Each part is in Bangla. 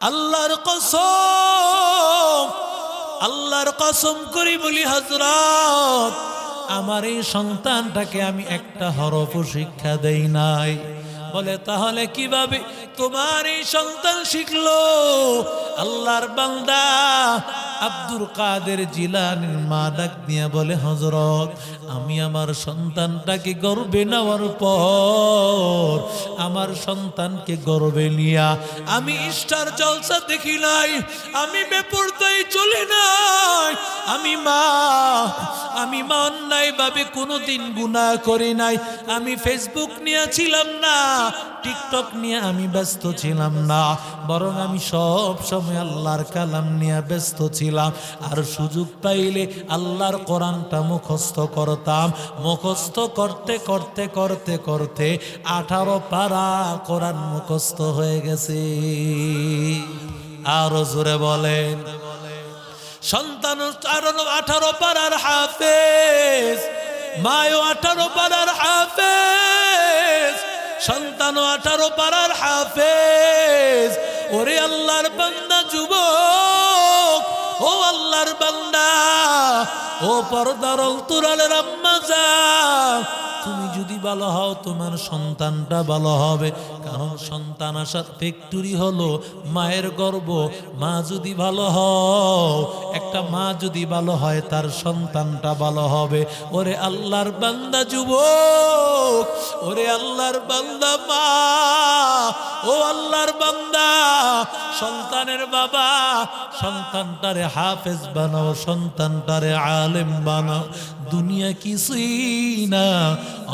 আল্লাহর কসম আল্লাহর কসম করি বলি হজরত আমার এই সন্তানটাকে আমি একটা হরফ শিক্ষা দেই নাই। বলে, তাহলে কীভাবে তোমার এই সন্তান শিখলো? আল্লাহর বান্দা আব্দুল কাদের জিলানির মা ডাক দিয়া বলে হজরত আমি আমার সন্তানটাকে গর্বে নেওয়ার পর আমার সন্তানকে গর্বে নিয়া আমি স্টার জলসা দেখি নাই, আমি বেপরদায় চলে নাই, আমি মা আমি মা ভাবে কোনোদিন গুণা করি নাই, আমি ফেসবুক নিয়ে ছিলাম না টিকটক নিয়ে আমি ব্যস্ত ছিলাম না, বরং আমি সব সময় আল্লাহর কালাম নিয়ে ব্যস্ত ছিলাম। আর সুযোগ পাইলে আল্লাহর কোরআনটা মুখস্থ করতাম। মুখস্থ করতে করতে করতে করতে আঠারো পারা কোরআন মুখস্থ হয়ে গেছে। আরও জোরে বলেন। সন্তান আঠারো পাড়ার হাফেজ, মায়ও আঠারো পাড়ার হাফেজ। সন্তান আঠারো পাড়ার হাফেজ। ওরে আল্লাহর বান্দা, যুবক। ও আল্লাহর বান্দা। ও পর্দার তুরালের আম্মা যা। তুমি যদি ভালো হও, তোমার সন্তানটা ভালো হবে। কারণ সন্তান আসার ফ্যাক্টরি হলো মায়ের গর্ব। মা যদি ভালো হও, একটা মা যদি ভালো হয়, তার সন্তানটা ভালো হবে। ওরে আল্লাহর বান্দা যুবক, ওরে আল্লাহর বান্দা মা, ও আল্লাহর বান্দা, সন্তানের বাবা, সন্তানটারে হাফেজ বানাও, সন্তানটারে আলেম বানাও। দুনিয়া কিছুই না।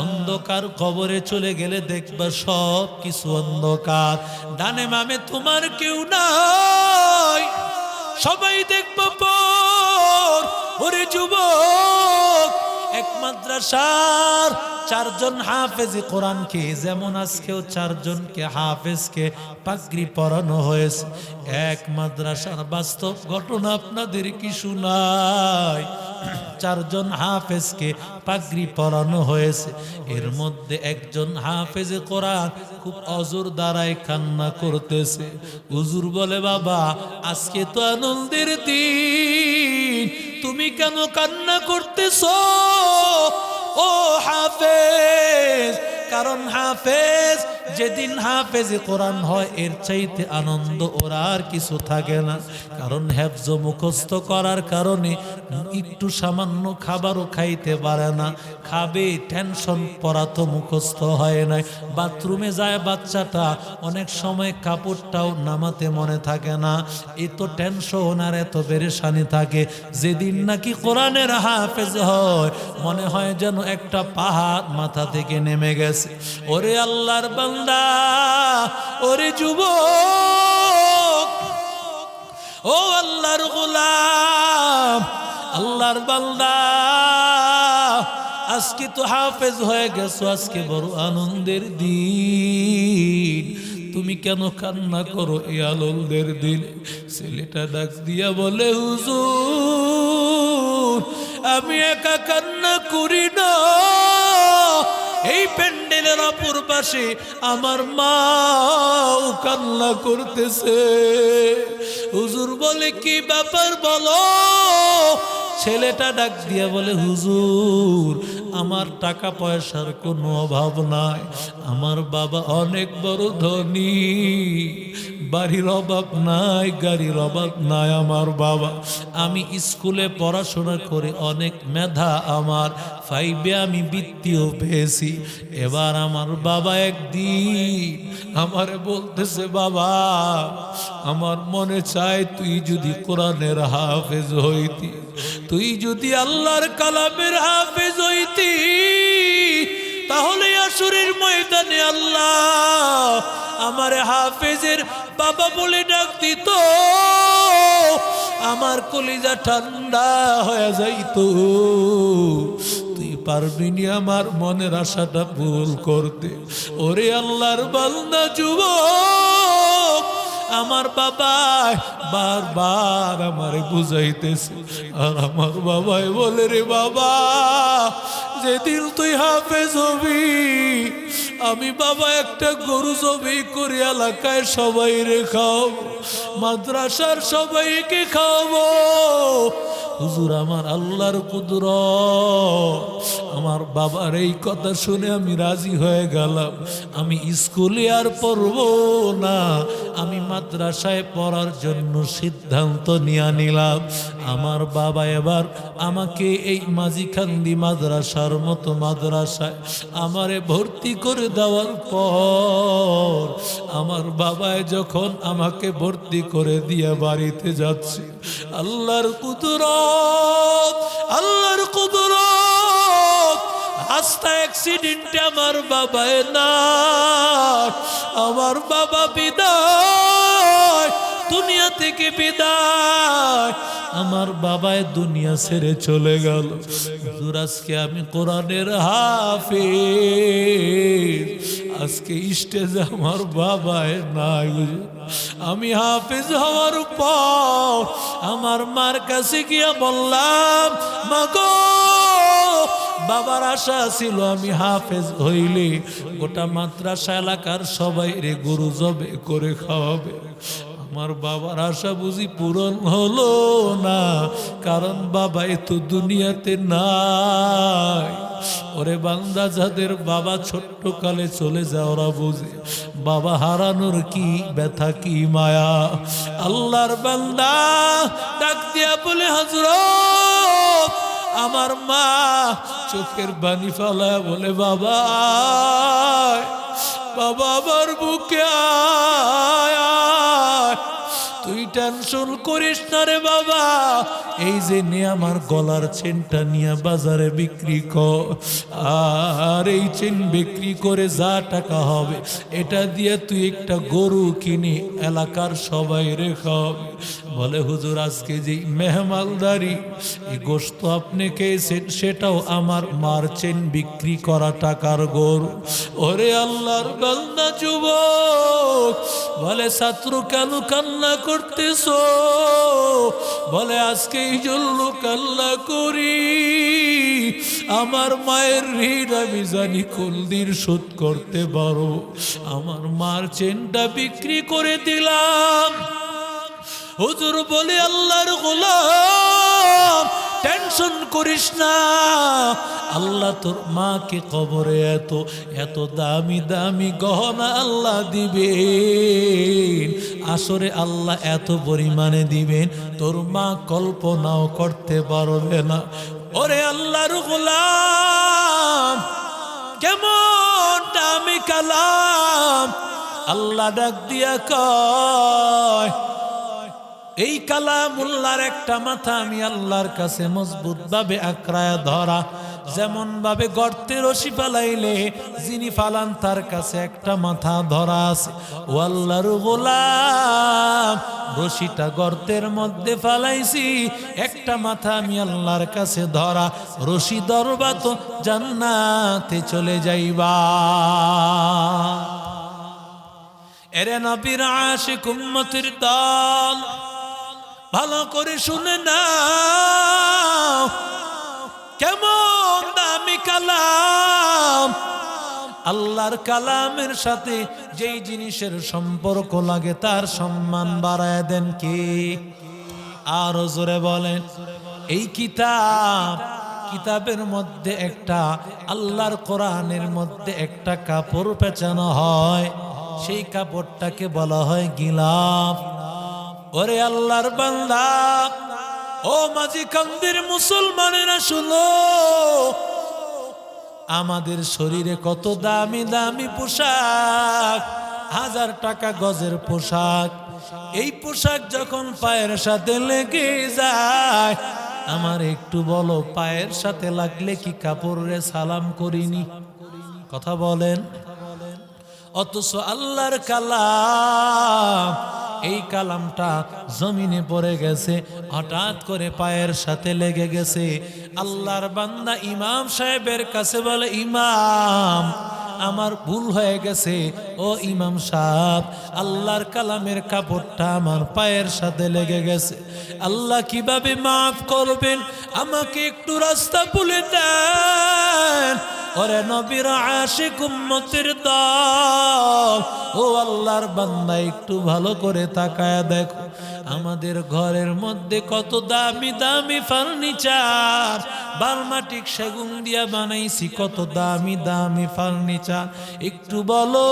অন্ধকার কবরে চলে গেলে দেখবা সব কিছু অন্ধকার। ডানে মামে তোমার কেউ নাই। সবাই দেখব পর, ওরে যুবক এক মাদ্রাসার চারজন হাফেজি কোরআনকে, যেমন আজকেও চারজনকে হাফেজকে পাগড়ি পরানো হয়েছে। এক মাদ্রাসার বাস্তব ঘটনা আপনাদের কি শোনায়? চারজন হাফেজকে পাগড়ি পরানো হয়েছে। এর মধ্যে একজন হাফেজে কোরআন খুব অজুর দ্বারাই কান্না করতেছে। হুজুর বলে, বাবা, আজকে তো আনন্দের দিন। তুমি কেন কান্না করতেছ? ও হাফেজ কারণ হাফেজ, যেদিন হাফেজ কোরআন হয়, এর চাইতে আনন্দ ওর আর কিছু থাকে না। কারণ হেফজ মুখস্থ করার কারণে একটু সামান্য খাবারও খাইতে পারে না। খাবে টেনশন পড়া তো মুখস্থ হয় নাই। বাথরুমে যায় বাচ্চাটা, অনেক সময় কাপড়টাও নামাতে মনে থাকে না। এত টেনশন আর এত পেরেশানি থাকে। যেদিন নাকি কোরআনের হাফেজ হয়, মনে হয় যেন একটা পাহাড় মাথা থেকে নেমে গেছে। ওরে আল্লাহর বান্দা, ওরে যুব ও আল্লাহর গোলাম, আল্লাহর বান্দা, আজকে তো হাফেজ হয়ে গেছো, আজকে বড় আনন্দের দিন। তুমি কেন কান্না করো এই আনন্দের দিন? ছেলেটা ডাক দিয়া বলে, হুজুর, আমি একা কান্না করি না। এই প্যান্ডেলের অপর পাশে আমার মা কান্না করতেছে। হুজুর বলে, কি ব্যাপার বলো? ছেলেটা ডাক দিয়া বলে, হুজুর, আমার টাকা পয়সার কোনো অভাব নাই। আমার বাবা অনেক বড় ধনী। বাড়ির অভাব নাই, গাড়ির অভাব নাই আমার বাবা। আমি স্কুলে পড়াশোনা করে অনেক মেধা আমার, ফাইভে আমি বৃত্তিও পেয়েছি। এবার আমার বাবা একদিন আমারে বলতেছে, বাবা, আমার মনে চায় তুই যদি কোরআনের হাফেজ হইতি, তুই যদি আল্লাহর কালামের হাফেজ হইতি। তাহলে আসরের ময়দানে আল্লাহ আমার হাফেজের বাবা বলে ডাক দিত। আমার কলিজা ঠান্ডা হয়ে যাইতো। তুই পারবি নি আমার মনের আশাটা ভুল করতে? ওরে আল্লাহর বান্দা, যুবক, আমার বাবা বারবার আমারে বুঝাইতেছে। আর আমার বাবাই বলে, রে বাবা যেদিন তুই হাফে হবি, আমি বাবা একটা গরু জবি করে এলাকায় সবাই রে খাও মাদ্রাসার সবাইকে খাওয়াবো। হুজুর, আমার আল্লাহর কুদর আমার বাবার এই কথা শুনে আমি রাজি হয়ে গেলাম। আমি স্কুলে আর পড়ব না। আমি মাদ্রাসায় পড়ার জন্য সিদ্ধান্ত নিয়ে নিলাম। আমার বাবা এবার আমাকে এই মাঝিখান্দি মাদ্রাসার মতো মাদ্রাসায় আমারে ভর্তি করে দেওয়ার পর আমার বাবায় যখন আমাকে ভর্তি করে দিয়ে বাড়িতে যাচ্ছি, আল্লাহর কুদরত আল্লাহর কুদরত। রাস্তা অ্যাক্সিডেন্টে আমার না আমার বাবা বিদায়। দুনিয়া থেকে বিদায়। আমার বাবায় দুনিয়া ছেড়ে চলে গেল। হুজুর, আজকে আমি কোরআনের হাফিজ। আজকে স্টেজে আমার বাবায় নাই। আমি হাফিজ হওয়ার পর আমার মার কাছে গিয়া বললাম, মাগো, বাবার আশা ছিল আমি হাফেজ হইলে গোটা মাদ্রাসা এলাকার সবাই রে গরু জবে করে খাওয়াবে। আমার বাবার আশা বুঝি পূরণ হলো না, কারণ বাবা তো দুনিয়াতে নাই ওরে বান্দা, যাদের বাবা ছোট্ট কালে চলে যায়, ওরা বুঝে বাবা হারানোর কি ব্যথা, কি মায়া আল্লাহর বান্দা, ডাক দিয়া বলে হজরত আমার মা চোখের বাণী ফালায় বলে, বাবা বাবা আমার বুকে আয়। তুই টেনশন করিস না রে বাবা? এই যে নিয়ে আমার গলার চেনটা নিয়ে বাজারে বিক্রি কর। এই চেন বিক্রি করে যা টাকা হবে, এটা দিয়ে তুই একটা গরু কিনি এলাকার সবাই রেখা বলে, হুজুর, আজকে যে মেহমালদারি এই গোস্ত আপনি খেয়েছেন, সেটাও আমার মার চেন বিক্রি করা টাকার গরু। ওরে আল্লাহর বান্দা যুবক, বলে, ছাত্র কেন কান্না করতেছ? বলে আজকে এই জন্য কান্না করি। আমার মায়ের ঋণ আমি জানি কুলদির শোধ করতে পারো আমার মার চেনটা বিক্রি করে দিলাম। হুজুর বলে, আল্লাহর গোলাম, টেনশন করিস না। আল্লাহ তোর মাকে কবরে এত এত দামি দামি গহনা আল্লাহ দিবেন। আসরে আল্লাহ এত পরিমাণে দিবেন, তোর মা কল্পনাও করতে পারবে না। ওরে আল্লাহর গোলাম কেমন দামি কালাম। আল্লাহ ডাক দিয়া কয় এই কালামুল্লার একটা মাথা আমি আল্লাহর কাছে মজবুত ভাবে আঁকড়ায় ধরা। যেমন ভাবে গর্তে রশি ফালাইলে যিনি ফালান, তার কাছে একটা মাথা ধরা আছে। ও আল্লাহর গোলাম, রশিটা গর্তের মধ্যে ফালাইছি, একটা মাথা আমি আল্লাহর কাছে ধরা। রশি ধরবা তো জান্নাতে চলে যাইবা। এরে নবীর আশিক উম্মতির দল ভালো করে শুনে না কেমন দামি কালাম। আল্লাহর কালামের সাথে যেই জিনিসের সম্পর্ক লাগে তার সম্মান বাড়ায় দেন কে? আরও জোরে বলেন, এই কিতাব কিতাবের মধ্যে একটা, আল্লাহর কোরআনের মধ্যে একটা কাপড় পেঁচানো হয়। সেই কাপড়টাকে বলা হয় গিলাফ। ওরে আল্লাহর বান্দা, ও মাঝি কান্দির মুসলমানেরা শুনো। আমাদের শরীরে কত দামি দামি পোশাক, হাজার টাকা গজের পোশাক। এই পোশাক যখন পায়ের সাথে লেগে যায়, আমার একটু বলো, পায়ের সাথে লাগলে কি কাপড়ে সালাম করিনি? কথা বলেন। অথচ আল্লাহর কালাম এই কালামটা জমিনে পড়ে গেছে, হঠাৎ করে পায়ের সাথে লেগে গেছে। আল্লাহর বান্দা ইমাম সাহেবের কাছে বলে, ইমাম, আমার ভুল হয়ে গেছে। ও ইমাম সাহেব, আল্লাহর কালামের কাপড়টা আমার পায়ের সাথে লেগে গেছে। আল্লাহ কীভাবে মাফ করবেন? আমাকে একটু রাস্তা বলে দেন। ওরে নবীর আশিক উম্মতির দল। ও আল্লাহর বান্দা, একটু ভালো করে তাকায় দেখো। আমাদের ঘরের মধ্যে কত দামি দামি ফার্নিচার। বালমাটিক সেগুন দিয়া বানাইছি, কত দামি দামি ফার্নিচার। একটু বলো,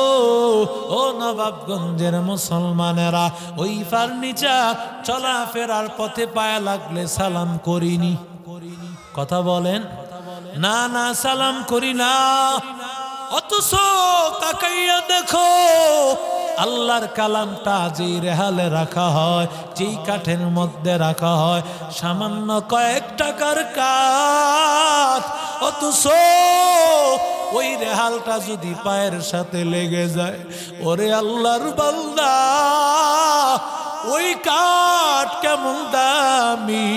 ও নবাবগঞ্জের মুসলমানেরা, ওই ফার্নিচার চলাফেরার পথে পায়া লাগলে সালাম করিনি। কথা বলেন। না না, সালাম করি না। অথচ তাকাইয়া দেখো, আল্লাহর কালামটা যেই রেহালে রাখা হয়, যেই কাঠের মধ্যে রাখা হয়, সামান্য কয়েক টাকার কাঠ। অথচ ওই রেহালটা যদি পায়ের সাথে লেগে যায়, ওরে আল্লাহর বান্দা, ওই কাঠ কেমন দামি?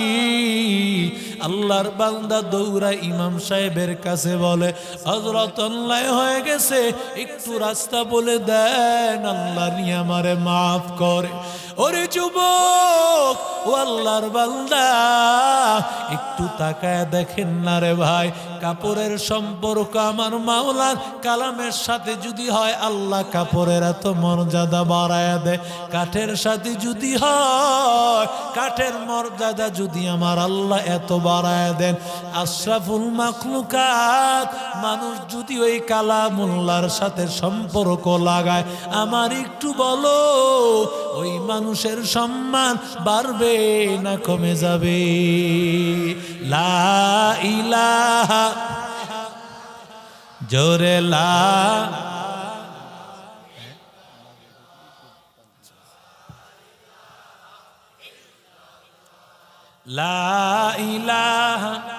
আল্লাহর বান্দা দৌড়া ইমাম সাহেবের কাছে বলে হজরত অন্যায় হয়ে গেছে, একটু রাস্তা বলে দেন, আল্লাহ নিয়ে আমারে মাফ করে। ওরে যুবক, ও আল্লাহর একটু তাকায় দেখেন না রে ভাই, কাপড়ের সম্পর্ক আমার মাওলার, কালামের সাথে যদি হয় আল্লাহ কাপড়ের এত মর্যাদা বাড়ায় দেয় কাঠের সাথে যদি হয়, কাঠের মর্যাদা যদি আমার আল্লাহ এত বাড়ায় দেন। আশরাফুল মাখলুকাত, মানুষ যদি ওই কালামুল্লার সাথে সম্পর্ক লাগায়, আমার একটু বলো, ওই মানুষের সম্মান বাড়বে না কমে যাবে। লা ইলাহা জোরে লা। লা ইলাহা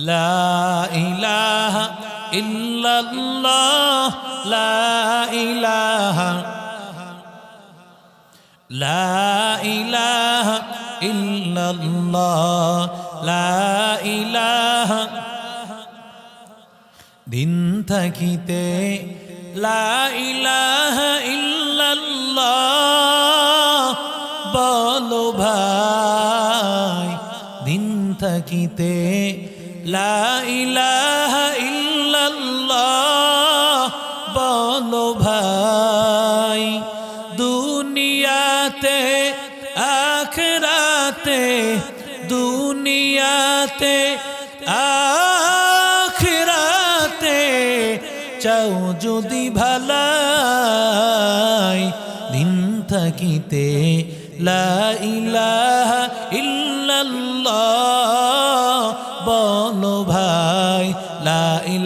لا إله إلا الله لا إله لا إله إلا الله لا إله দিন থাকিতে লা ইলাহা ইল্লাল্লাহ বলো ভাই দিন থাকিতে লা ইলাহা দুনিয়াতে আখরাতে দুনিয়াতে আখরাতে যদি ভালাই দিন থাকিতে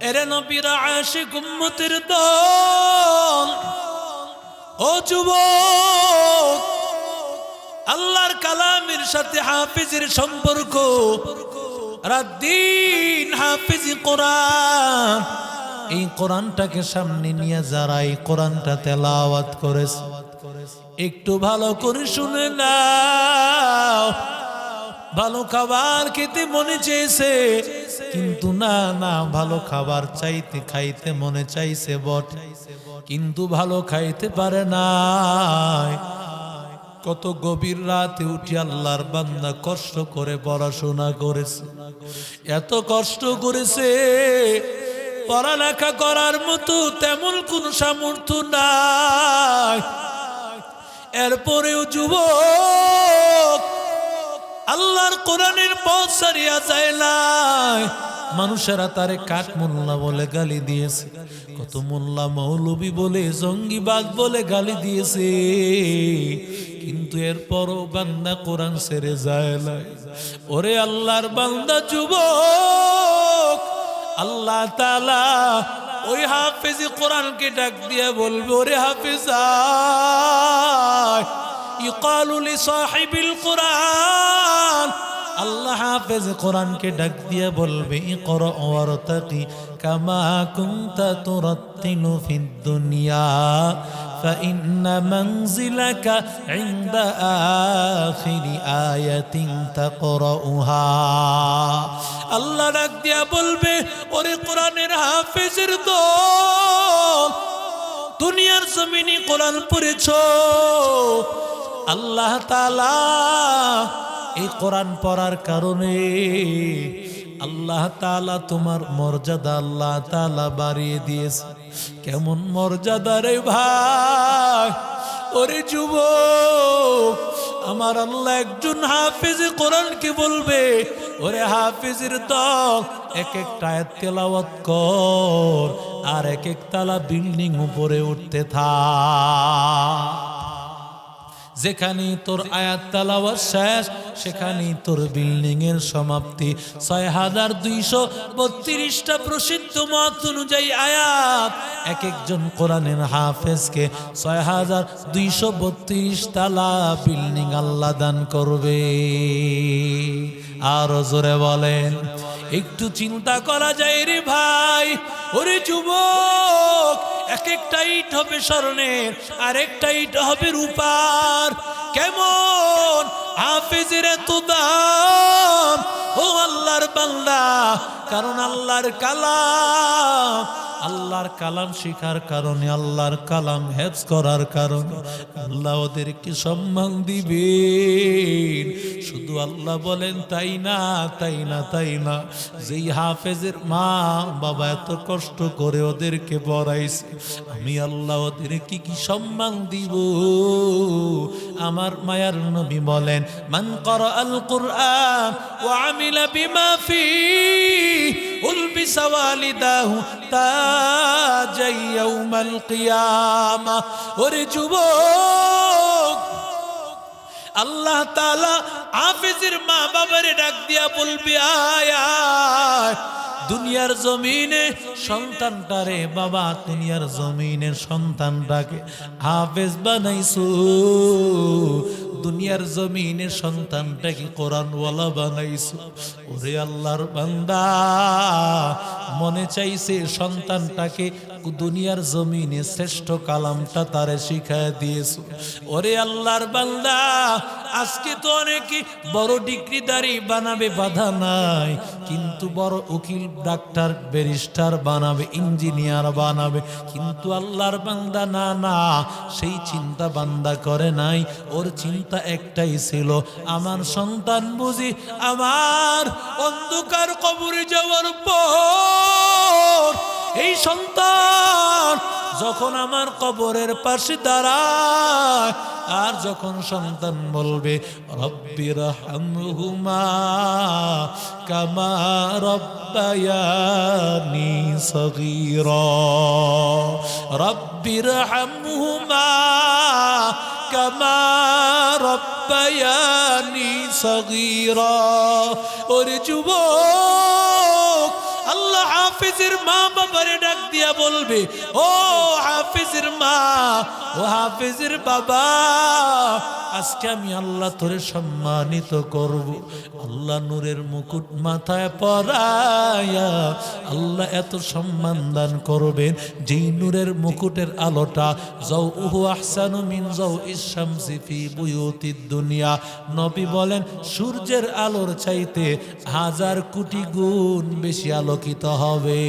এরে নবীর আশিক উম্মতের দল। ও যুবক, আল্লাহর কালামের সাথে হাফিজের সম্পর্ক। রাত দিন হাফিজি কোরআন। এই কোরআনটাকে সামনে নিয়ে যারা এই কোরআনটা তেলাওয়াত করেছে, একটু ভালো করে শুনে নাও। ভালো খাবার খেতে মনে চেয়েছে। কিন্তু না না, ভালো খাবার চাইতে খাইতে মনে চাইছে বট। কিন্তু ভালো খাইতে পারে না কত গভীর রাতে উঠি আল্লাহর বান্দা কষ্ট করে পড়াশোনা করেছে। এত কষ্ট করেছে, পড়ালেখা করার মতো তেমন কোন সামর্থ্য নাই। এরপরেও যুবক আল্লাহর কোরআনের পথ সারিয়া যায় নাই মানুষেরা তারে কাঠ মোল্লা বলে গালি দিয়েছে। কত মোল্লা মৌলবী বলে জঙ্গিবাদ বলে গালি দিয়েছে। কিন্তু এরপরও বান্দা কোরআন সেরে যায় নাই। ওরে আল্লাহর বান্দা যুবক, আল্লাহ তালা ওই হাফেজ কোরআনকে ডাক দিয়ে বলবে, ওরে হাফেজা ইকালু লিসাহিবিল কোরআন আল্লাহ হাফেজ কোরআনকে ডাক দিয়ে বলবে ইকর ওয়ারতাকি কামা কুনতা তুরাত্তিলু ফিদ দুনিয়া فإن منزلك عند آخر آية تقرأها আল্লাহ ডাক দিয়া বলবে ওরে কোরআনের হাফেজের দল দুনিয়ার জমিনে কোরআন পড়েছ আল্লাহ তালা এই কোরআন পড়ার কারণে আল্লাহ তালা তোমার মর্যাদা আল্লাহ তালা বাড়িয়ে দিয়েছে। কেমন মর্যাদা রে ভাই? ওরে যুব আমার আল্লাহ একজন হাফিজ কোরআনকে বলবে? ওরে হাফিজের দল, এক আয়াত তেলাওয়াত কর, আর এক এক তালা বিল্ডিং উপরে উঠতে থাক। যেখানে তোর আয়াত তালাওয়াত শেষ, সেখানেই তোর বিল্ডিং এর সমাপ্তি। ছয় হাজার দুইশো বত্রিশটা প্রসিদ্ধ মত অনুযায়ী আয়াত এক একজন কোরআনের হাফেজকে ছয় হাজার দুইশো বত্রিশ তালা বিল্ডিং আল্লাহ দান করবে। আরও জোরে বলেন, একটু চিন্তা করা যায় রে ভাই, ওরে যুবক এক একটা ইট হবে স্মরণের আর একটা ইট হবে রূপার। কেমন? হাফেজের এত দাম। ও আল্লাহর বান্দা, কারণ আল্লাহর কালাম। আল্লাহর কালাম শিখার কারণে, আল্লাহর কালাম হেফজ করার কারণে। আল্লাহ ওদেরকে সম্মান দিবে শুধু আল্লাহ বলেন, তাই না তাই না তাই না। যেই হাফেজের মা বাবা এত কষ্ট করে ওদেরকে পড়াইছে, আমি আল্লাহ ওদেরকে কি কি সম্মান দিব? আমার মায়ার নবী বলেন, মান কর আল কুরআন ও আমিলা বিমা ফি ওয়ালিদাহু তাজাই ইয়াউমাল কিয়ামা ওরে যুবক, আল্লাহ তালা হাফিজের মা বাবারে ডাক দিয়া বলবি, আয় আয়। দুনিয়ার জমিনে সন্তানটা রে বাবা, দুনিয়ার জমিনের সন্তানটাকে হাফেজ বানাইছো। দুনিয়ার জমিনে সন্তানটাকে কোরআনওয়ালা বানাইছো। ওরে আল্লাহর বান্দা, মনে চাইছে সন্তানটাকে দুনিয়ার জমিনে শ্রেষ্ঠ কালামটা তারে শিখায় দিয়েছ। ওরে আল্লাহর বান্দা, আজকে তো অনেকে বড় ডিগ্রিদারি বানাবে, বাধা নাই। কিন্তু বড় উকিল, ডাক্তার, ব্যারিস্টার বানাবে, ইঞ্জিনিয়ার বানাবে। কিন্তু আল্লাহর বান্দা, না না, সেই চিন্তা বান্দা করে নাই। ওর চিন্তা একটাই ছিল, আমার সন্তান বুঝি আমার অন্ধকার কবরে যাওয়ার পর এই সন্তান যখন আমার কবরের পাশে দাঁড়ায়, আর যখন সন্তান বলবে রব্বির হামহুমা কামা রব্বায়ানি সগীরা। রব্বির হামহুমা কামা রব্বায়ানি সগীরা। ওরে যুবক আল্লাহ হাফিজের মা বাবারে ডাক দিয়া বলবে, ও হাফিজের মা, ও হাফিজের বাবা, আজকে আমি আল্লাহ তোরে সম্মানিত করব। আল্লাহ নূরের মুকুট মাথায় পরায়া আল্লাহ এত সম্মান দান করবেন যেই নূরের মুকুটের আলোটা যাও উহু আহসানু মিন যাও ইসামসি ফি বুয়ুতিদ দুনিয়া। নবী বলেন, সূর্যের আলোর চাইতে হাজার কোটি গুণ বেশি আলোকিত হবে।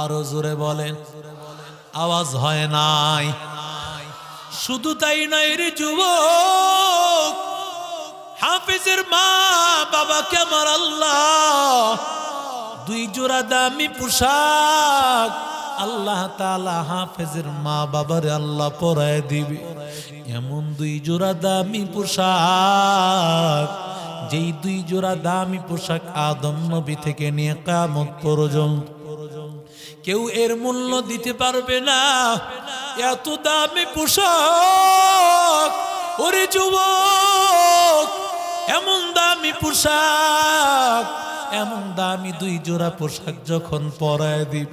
আরও জোরে বলেন। আওয়াজ হয় নাই। শুধু তাই নয় রে যুবক, হাফিজের মা বাবাকে আমার আল্লাহ দুই জোড়া দামি পোশাক আল্লাহ তালা হাফেজের মা বাবারে আল্লাহ পরায় দিবে। এমন দুই জোড়া দামি পোশাক, যেই দুই জোড়া দামি পোশাক আদম নবী থেকে নিয়ে কামত পর্যন্ত কেউ এর মূল্য দিতে পারবে না। এত দামি পোশাক, ওরে যুবক, এমন দামি পোশাক, এমন দামি দুই জোড়া পোশাক যখন পরায় দিব,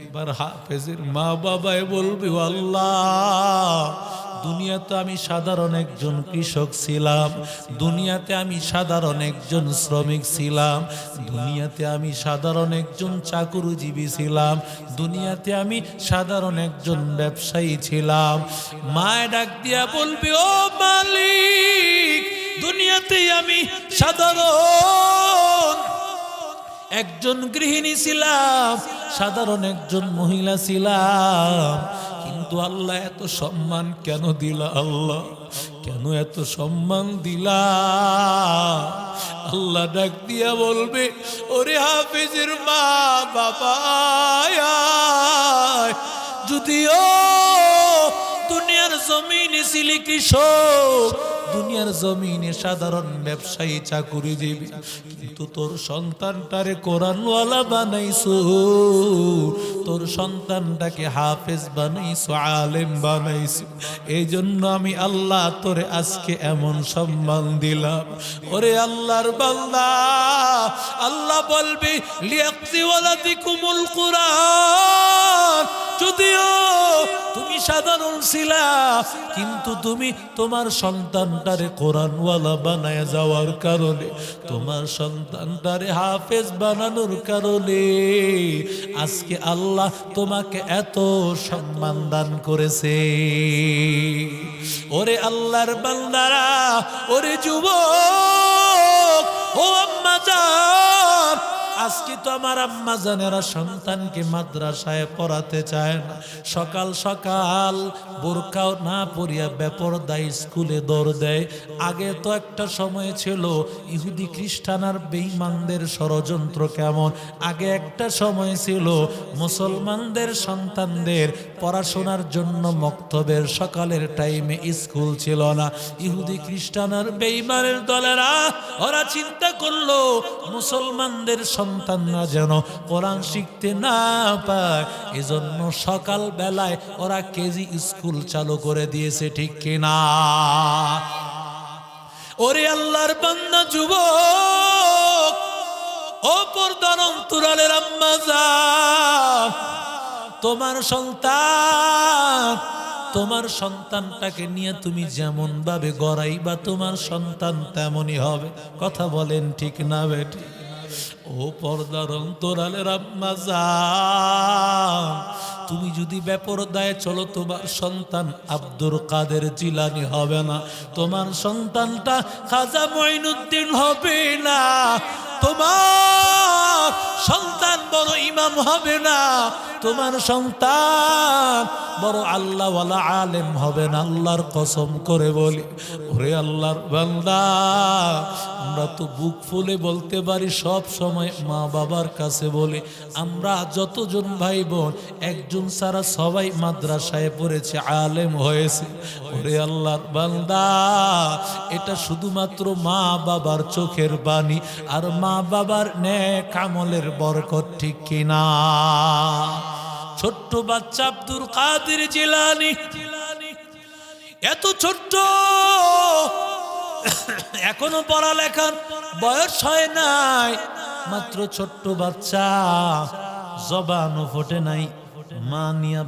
এবার হাফেজের মা বাবায় বলবে "ও আল্লাহ দুনিয়াতে আমি সাধারণ একজন কৃষক ছিলাম, দুনিয়াতে আমি সাধারণ একজন শ্রমিক ছিলাম, দুনিয়াতে আমি সাধারণ একজন চাকুরুজীবী ছিলাম, দুনিয়াতে আমি সাধারণ একজন ব্যবসায়ী ছিলাম। মায় ডাক দিয়া বলবে, ও মালিক, দুনিয়াতে আমি সাধারণ একজন গৃহিণী ছিলাম, সাধারণ একজন মহিলা ছিলাম কিন্তু আল্লাহ এত সম্মান কেন দিলা আল্লাহ? কেন এত সম্মান দিলা? আল্লাহ ডাক দিয়া বলবে, ওরে হাফিজের মা, বাবা যদিও দুনিয়ার জমিনে ছিলি কৃষক দুনিয়ার জমিনে সাধারণ ব্যবসায়ী চাকুরিজীবী, কিন্তু তোর সন্তানটারে কোরআনওয়ালা বানাইছো। তোর সন্তানটাকে হাফেজ বানাইছো, আলেম বানাইছো। এই জন্য আমি আল্লাহ তোরে আজকে এমন সম্মান দিলাম। ওরে আল্লাহর বান্দা, আল্লাহ বলবি লিয়াক্তি ওয়ালাদিকুমুল কুরআন। যদিও তুমি সাধারণ ছিলা, কিন্তু তুমি তোমার সন্তানটারে কোরআনওয়ালা বানায় যাওয়ার কারণে, তোমার সন্তানটারে হাফেজ বানানোর কারণে আজকে আল্লাহ তোমাকে এত সম্মান দান করেছে। ওরে আল্লাহর বান্দারা, ওরে যুবক, ও আম্মা জান। আজকে তো আমার আম্মা জানেরা সন্তানকে মাদ্রাসায় পড়াতে চায় না। সকাল সকাল বোরকাও না পড়িয়া বেপরদায় স্কুলে দৌড় দেয়। আগে তো একটা সময় ছিল, ইহুদি খ্রিস্টান আর বেঈমানদের ষড়যন্ত্র কেমন? আগে একটা সময় ছিল, মুসলমানদের সন্তানদের পড়াশোনার জন্য মক্তবের সকালের টাইমে স্কুল ছিল না। ইহুদি খ্রিস্টান আর বেঈমানের দলেরা, ওরা চিন্তা করল, মুসলমানদের সন্তানরা যেন কোরআন শিখতে না পায়, এজন্য সকাল বেলায় ওরা কেজি স্কুল চালু করে দিয়েছে, ঠিক কিনা ওরে আল্লাহর বান্দা, যুবক, ও পর্দার অন্তরালের আম্মা যান। তোমার সন্তান, তোমার সন্তানটাকে নিয়ে তুমি যেমন ভাবে গড়াইবা, তোমার সন্তান তেমনই হবে কথা বলেন ঠিক না বেটি ও পর্দার অন্তরালের আম্মা। তুমি যদি বেপরদায় চলো, তোমার সন্তান আব্দুর কাদের জিলানি হবে না তোমার সন্তানটা খাজা মঈনুদ্দিন হবে না তোমার সন্তান বড় ইমাম হবে না। তোমার সন্তান বড় আল্লাহওয়ালা আলেম হবে না। আল্লাহর কসম করে বলি, ওরে আল্লাহর বান্দা, আমরা তো বুক ফুলে বলতে পারি, সব সময় মা বাবার কাছে বলে, আমরা যতজন ভাই বোন একজন সারা সবাই মাদ্রাসায় পড়েছে, আলেম হয়েছে। ওরে আল্লাহর বান্দা, এটা শুধুমাত্র মা বাবার চোখের বাণী, আর মা বাবার ন্যাক আমলের বরকত ঠিক কিনা? ছোট্ট বাচ্চা আব্দুল কাদের জিলানি, এত ছোট্ট, এখনও পড়ালেখার বয়স হয় নাই, মাত্র ছোট্ট বাচ্চা, জবানও ফোটে নাই, মা নিয়া